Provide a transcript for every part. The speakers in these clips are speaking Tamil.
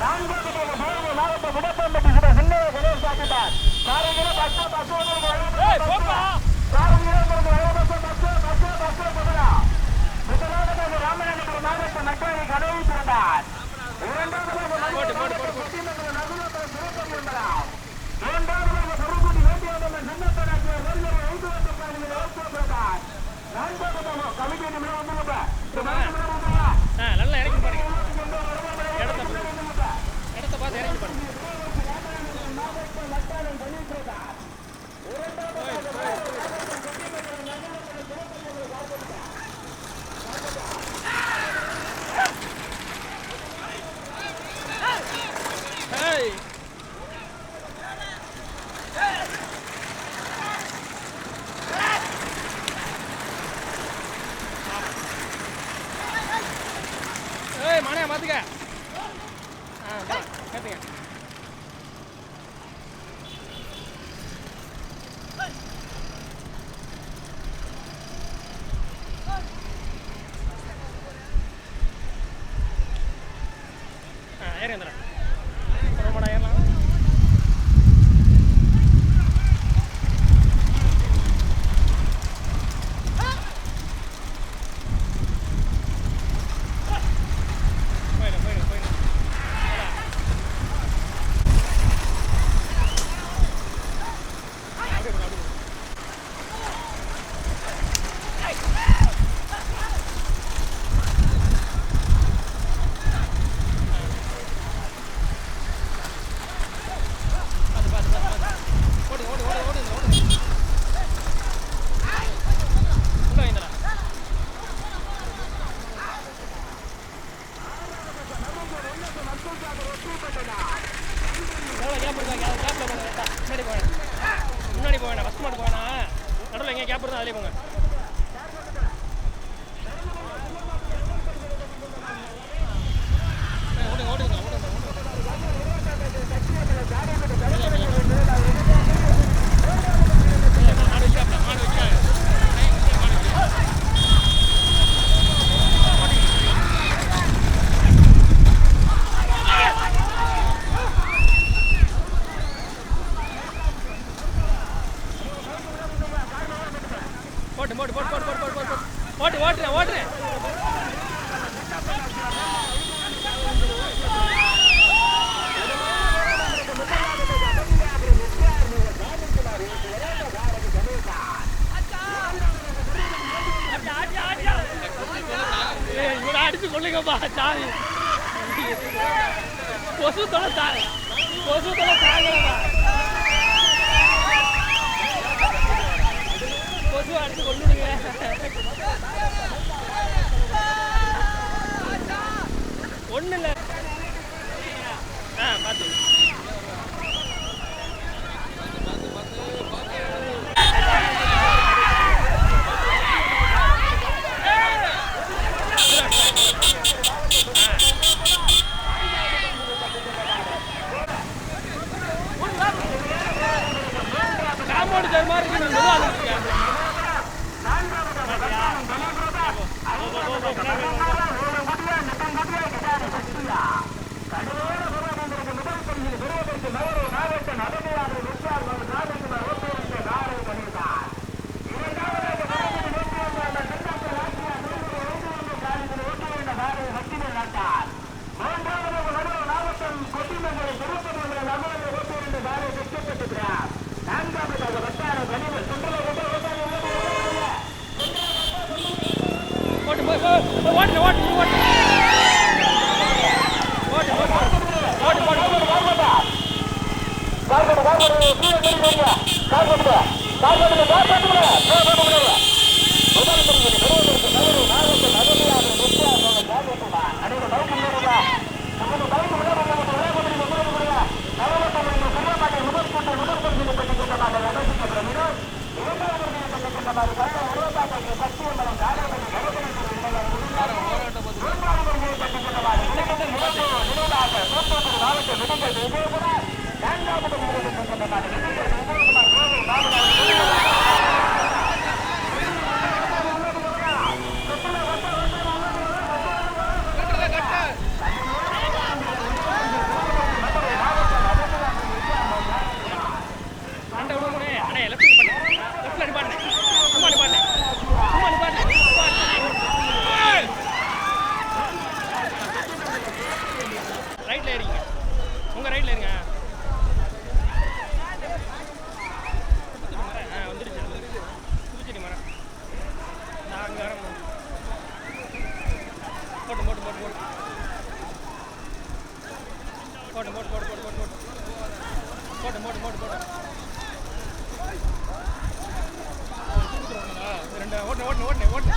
நான்காவது மாவட்ட விடப்பம்பட்டி சின்ன கணேஷ் சாக்கிட்டார் முதலாவது ராமநாதபுரம் மாவட்ட மக்களவை கதவை திறந்தார் இரண்டாவது Come here. முதல் முதல் முதல் முதல் முதல் முதல் முதல் முதல் முதல் போட்டு போட்டு போட்டு போட்டு போட்டு போட்டு போட்டு போட்டு போட்டு ரெண்டு ஓட்டு ஓட்டு ஓட்டு ஓட்டு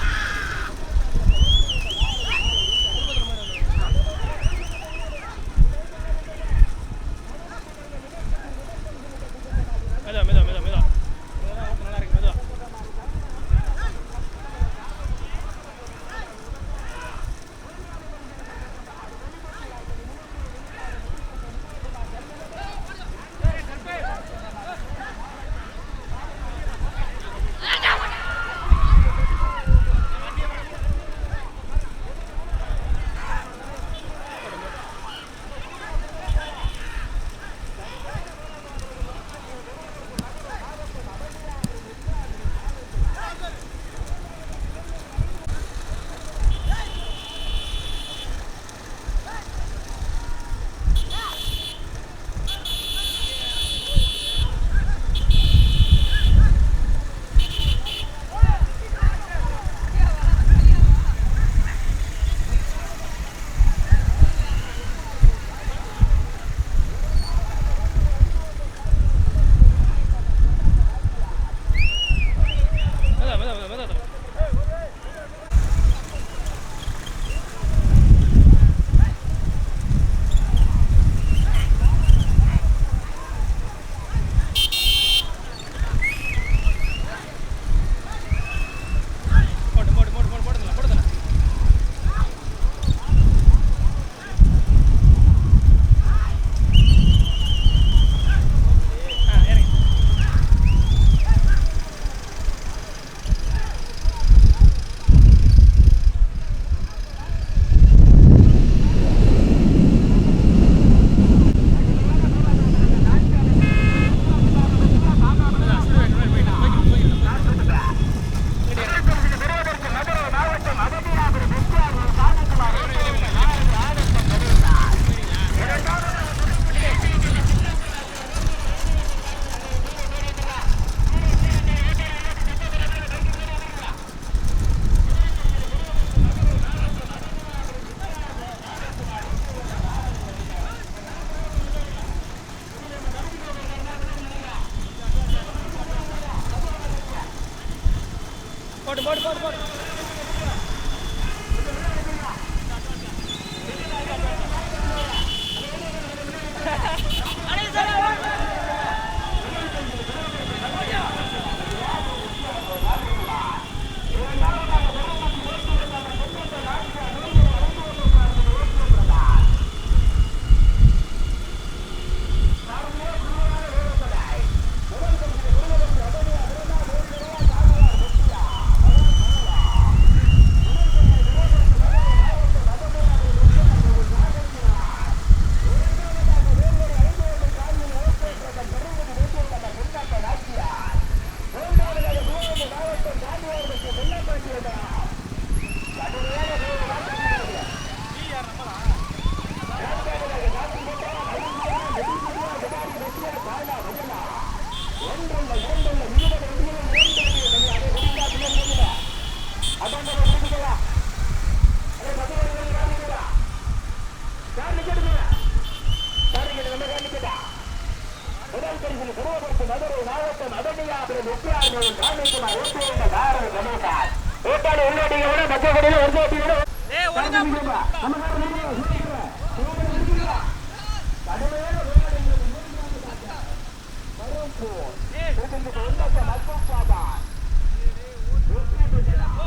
முதல் பரிசில் திருவபுரத்து மதுரை மாவட்டம் அதனியா பிறகு உப்பியார்கள் காமிக்குமார் ஓட்டுகின்ற காரணம் கமல்கார் ஓட்டாடு உள்ளோட்டிங்க மக்கள் கூட ஒருத்தோட்டிங்க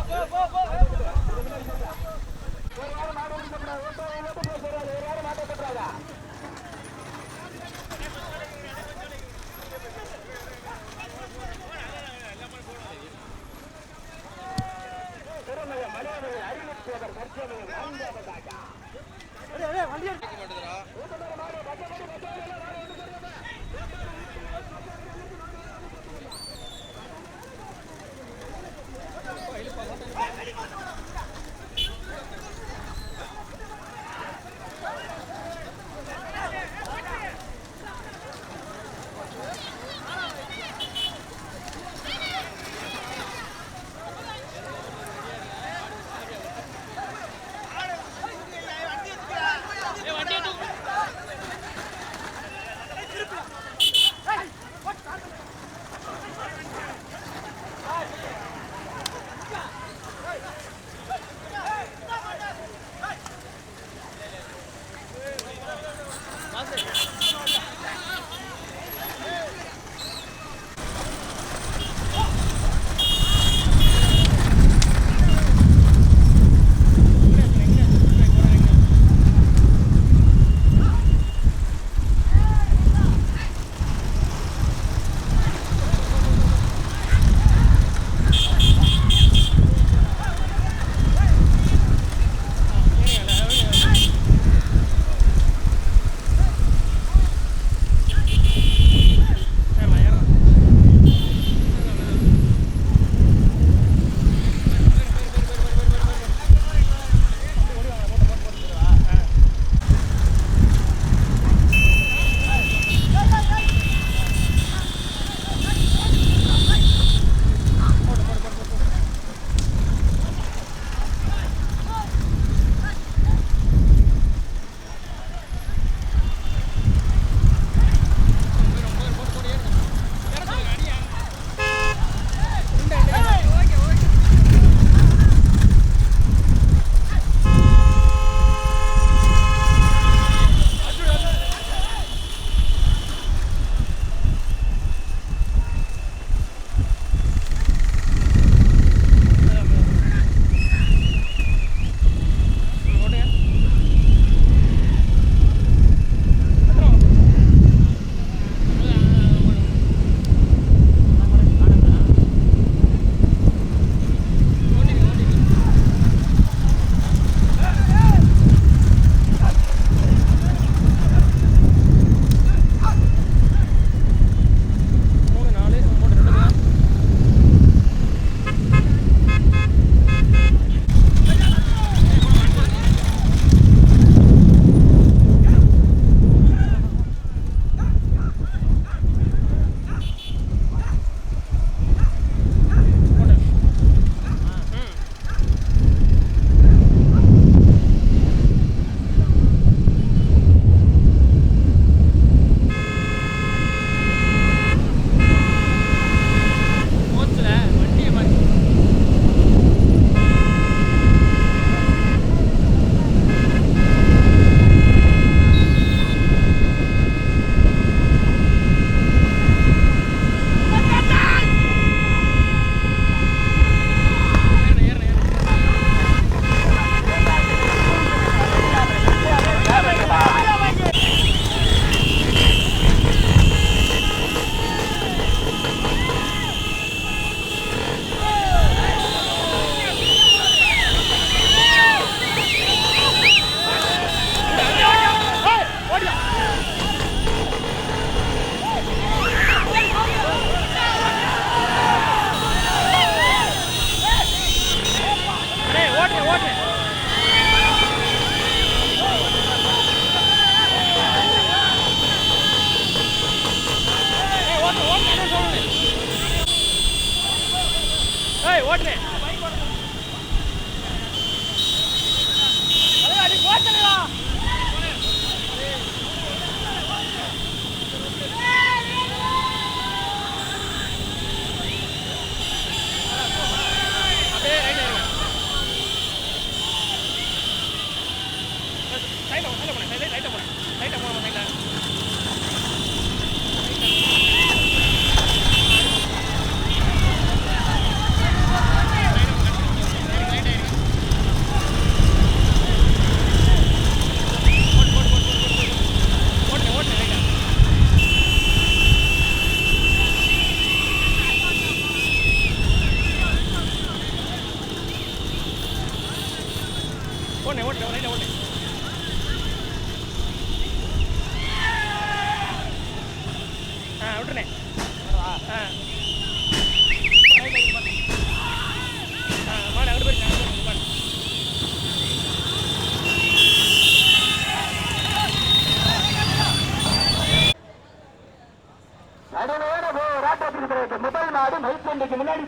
Go, go, go, go. ஒரு வாரம் மாட்ட விட்டுக்கூடாது ஒரு வாரம் மாட்ட விட்டுக்கூடாதா திருமய மலையாள அறிவிப்பவர் சத்தியமையும் வாழ்ந்தவதாக்கா வண்டியை லைட்டாக போனேன் லைட்டாக போனேன் லைட்டாக போனேன்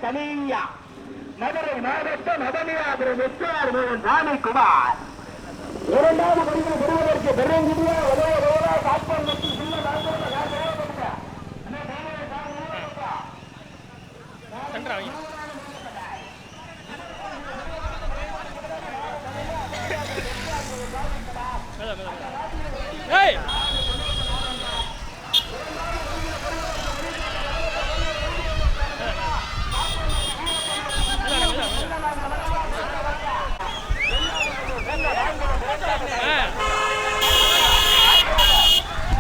மைப்பண்டிக்கு தனியா மதுரை மாவட்டம் மதனியாபுரம் எஸ்ஆர் மோகன் ராணிக்குமார். இரண்டாவது பரிசு பெறுவதற்கு பெருங்குடியா உதவ உதவா மற்றும் சின்ன நாட்கள் சென்டர் அவங்க மெதுவா, மெதுவா, மெதுவா. ஏய் மெதுவா, மெதுவா, மெதுவா. ஆ.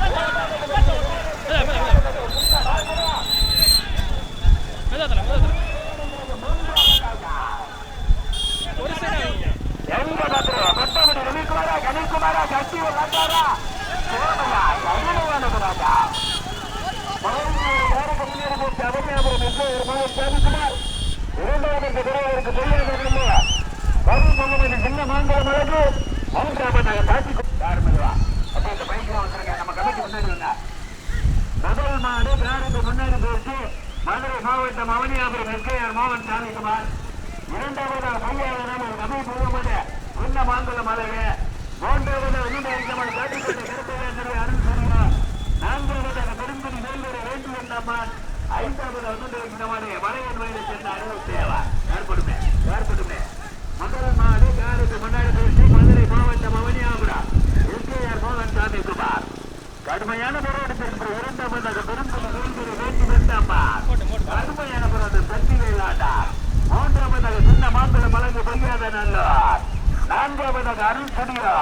மெதுவா, மெதுவா, மெதுவா. மெதுவா தல, மெதுவா தல. ஒரு சைடு வைங்க. எங்க பத்திரம் மொத்தமடி ரவிக்குமாரா கணிக்குமாரா கட்சி வந்தாரா சோமையா கண்ணுவானது ராஜா இரண்டாவது பெரியவருக்கு பெரிய வரும் பொங்கலுக்கு சின்ன மாங்கலம் அழகு மூன்றாவது காட்சி யார் மெதுவா அப்ப இந்த பைக்ல வந்திருக்க நம்ம கமிட்டி முன்னாடி வந்தா முதல் மாடு பிராணுக்கு முன்னாடி போயிட்டு மதுரை மாவட்டம் அவனியாபுரம் எஸ்கேஆர் மோகன் சாமிக்குமார் இரண்டாவது பையாளர் ஒரு கமை போகும்போது உன்ன மாங்குளம் மூன்றாவது உன்னுடைய காட்டிக்கொண்ட கருப்பையாசிரி அருள் சொல்கிறார் நான்காவது பெருங்குடி வேல்வரை வேண்டும் என்னம்மான் ஐந்தாவது உன்னுடைய ஐந்தமானே வயலை சேர்ந்த அருள் தேவா ஏற்படுமே ஏற்படுமே முதல் மாடு காருக்கு முன்னாடி போயிட்டு மதுரை மாவட்டம் அவனியாபுரம் எஸ்கேஆர் மோகன் சாமிக்குமார் கடுமையான போராட்டத்திற்கு இரண்டாவதாக பெருங்குடி வேல்வரை வேண்டும் என்னம்மான் கடுமையான போராட்டம் சக்தி வேலாண்டார் அந்த சின்ன மாம்பழம் வழங்க முடியாத நல்லார். நான்காவதாக அருள் சுடியா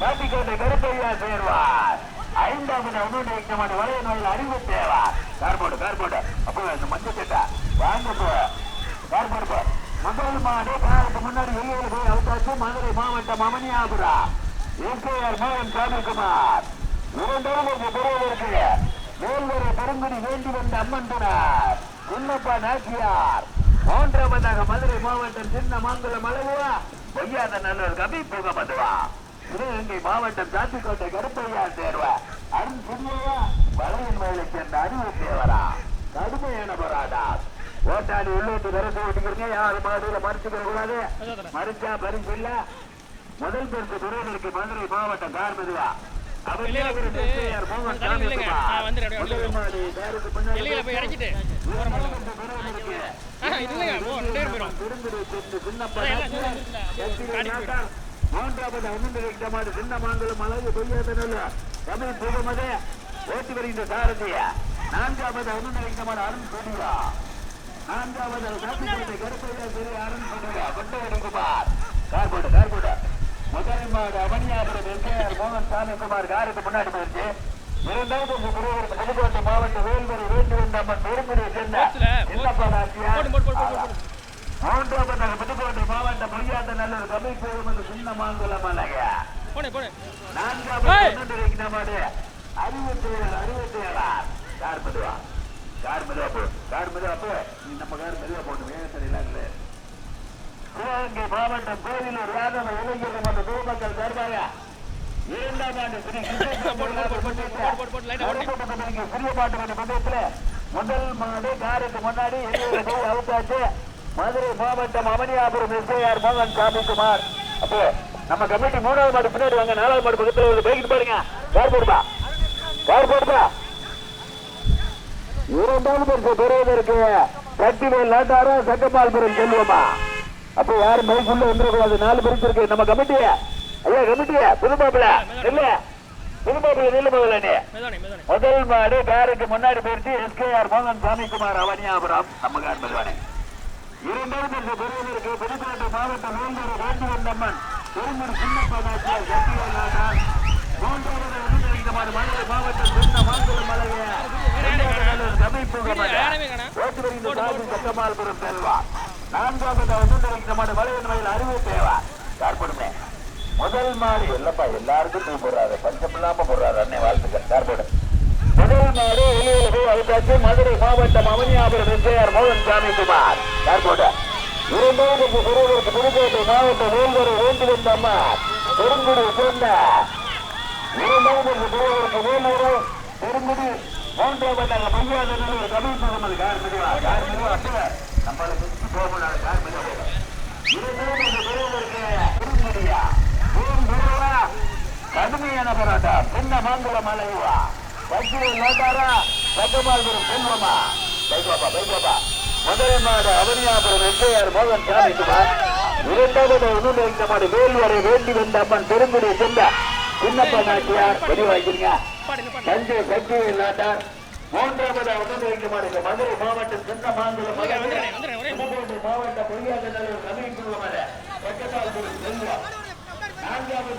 காட்டிக்கோட்டை கருப்பையா சேர்வார். ஐந்தாவது உன்னுடைய இயக்கமான வளைய நோயில் அறிவு தேவார். கார்போர்டு கார்போர்டு அப்போ இந்த மஞ்சள் சட்டை. வாங்க போ. கார்போர்டு போ. முதல் மாடு காருக்கு முன்னாடி வெளியே போய் அவுத்தாச்சு மதுரை மாவட்டம் அமனியாபுரா ஏகேஆர் மோகன் சாமிக்குமார் இரண்டாவது பொருள் இருக்கு வேல்வரை பெருங்குடி வேண்டி வந்த அம்மன் துணார். குன்னப்பா நாச்சியார். மூன்றாவதாக மதுரை மாவட்டம் சின்ன மாங்குளம் அழகுவா. பொய்யாத நல்லூர் கபி புகமதுவா. சிவகங்கை மாவட்டம் சாத்திக்கோட்டை கருப்பையா சேர்வா அருண் புதியவா வளையன் மயிலை சேர்ந்த அறிவு தேவரா. கடுமையான போராடா ஓட்டாளி உள்ளூட்டு விரசு ஓட்டிக்கிறீங்க. யாரு மாடுல மறுத்துக்கிற கூடாது? மெதுவா. மறுச்சா பரிசு இல்ல முதல் பரிசு பெறுவதற்கு மதுரை மாவட்டம் கார்மதுவா. விட்டுட்டு, கொஞ்சம் தள்ளி நில்லுங்க. மூன்றாவது அழகு பொய்யாதனல்ல தமிழ் புகமதே ஓட்டி வருகின்ற சாரதிய நான்காவது அருண் நான்காவது கருப்பையா சரி அருண் கார்போடு கார்போடு முதல் மாடு அவனியாபுரம் எம்ஜிஆர் மோகன் சாமிக்குமார் காருக்கு முன்னாடி போயிருச்சு இரண்டாவது புதுக்கோட்டை புதுக்கோட்டை மாவட்டம் வேல்வரி வேண்டு வந்தம்மன் பெருங்குடியை சேர்ந்த இல்லப்பா நாச்சியார். மூன்றாவது புதுக்கோட்டை மாவட்டம் பொய்யாத நல்லூர் கபை போகும் சின்ன மாங்குளம் அழகா நான்காவது ஏய்! பன்னெண்டு மாடு அறுபத்தேழு அறுபத்தேழார் கார் மெதுவா. கார் மெதுவா போ. கார் மெதுவா போ. நீ நம்ம கார் மெதுவா போட்டு வேகத்தில் இல்லாங்கல சிவகங்கை மாவட்டம் கோவிலூர் யாதவ இளைஞர்கள் மற்றும் பொதுமக்கள் சார்பாக இரண்டாம் ஆண்டு ஸ்ரீ கிருஷ்ண போட்டு, மன்ற பந்தயத்துல முதல் மாடு காருக்கு முன்னாடி அவுத்தாச்சு. மதுரை மாவட்டம் அவனியாபுரம் எஸ்ஐஆர் மோகன் சாமிக்குமார் அப்போ நம்ம கமிட்டி மூணாவது மாடு பின்னாடி வாங்க நாலாவது மாடு பக்கத்துல ஒரு பைக் பாருங்க. கார் போடுப்பா. கார் போடுப்பா. இரண்டாவது பரிசு பெறுவதற்கு சக்திவேல் நாட்டாரா சட்டமால்புரம் செல்வமா? அப்போ யாரும் பைக்குள்ள வந்துடக்கூடாது. நாலு பரிசு இருக்கு. நம்ம கமிட்டி ஐயா கமிட்டி புதுமாப்பிள இல்ல புதுமாப்பிள நில்லு முதல்ல நீ. முதல் மாடு காருக்கு முன்னாடி போயிடுச்சு எஸ்கேஆர் மோகன் சாமிக்குமார் அவனியாபுரம். நம்ம கார் மெதுவானே. இரண்டாவது இந்த பெறுவதற்கு புதுக்கோட்டை மாவட்டம் வேந்தூர் வேண்டுவந்தம்மன் பெருமூர் சின்னப்பதாச்சியார் சக்திவேல் நாட்டார் மூன்றாவது உடனடிக்கமான மதுரை மாவட்டம் சின்ன மாங்குளம் மலைய. யாருமே காணோம். சட்டமால்புரம் செல்வா நான்காவது உடனடிக்கமான வளையன் மயில் அறிவு தேவா கார்படுமே முதல் மாடு இல்லப்பா எல்லாருக்கும் தூ போடுறாரு. பஞ்சம் இல்லாம போடுறாரு. அண்ணே வாழ்த்துக்கள். சார்போட முதல் மாடு வெளியில போய் அவுட்டாச்சு மதுரை மாவட்டம் அவனியாபுரம் எம்ஜிஆர் மோகன் சாமி குமார் சார்போட இரண்டாவது பெறுவதற்கு புதுக்கோட்டை மாவட்டம் வேல்வரை வேண்டி வந்த அம்மா பெருங்குடி சேர்ந்த இரண்டாவது பெறுவதற்கு வேலூரை பெருங்குடி மூன்றாவதாக ஒரு கபீர் முகமது கார் மெதுவா. கார் மெதுவா நம்மளுக்கு போக முடியாது. கார் மெதுவா. இரண்டாவது பெறுவதற்கு போராட்டம் சின்ன மாங்குளம் அலைவா? வக்கீல் நோட்டாரா சட்டமால்புரம் செல்வமா? பைபாபா பைபாபா மதுரை மாடு அவனியாபுரம் எஸ்ஐஆர் மோகன் சாமிக்குமார் இரண்டாவது உணவு மாடு வேல்வரை வேண்டி வந்த அம்மன் பெருங்குடி சென்ற சின்னப்ப நாட்டியார் நிப்பாட்டு. தஞ்சை வக்கீல் நாட்டார். மூன்றாவது உணவு மாடு மதுரை மாவட்டம் சின்ன மாங்குளம் நவீன் குழுமல பக்கத்தால் செல்வா நான்காவது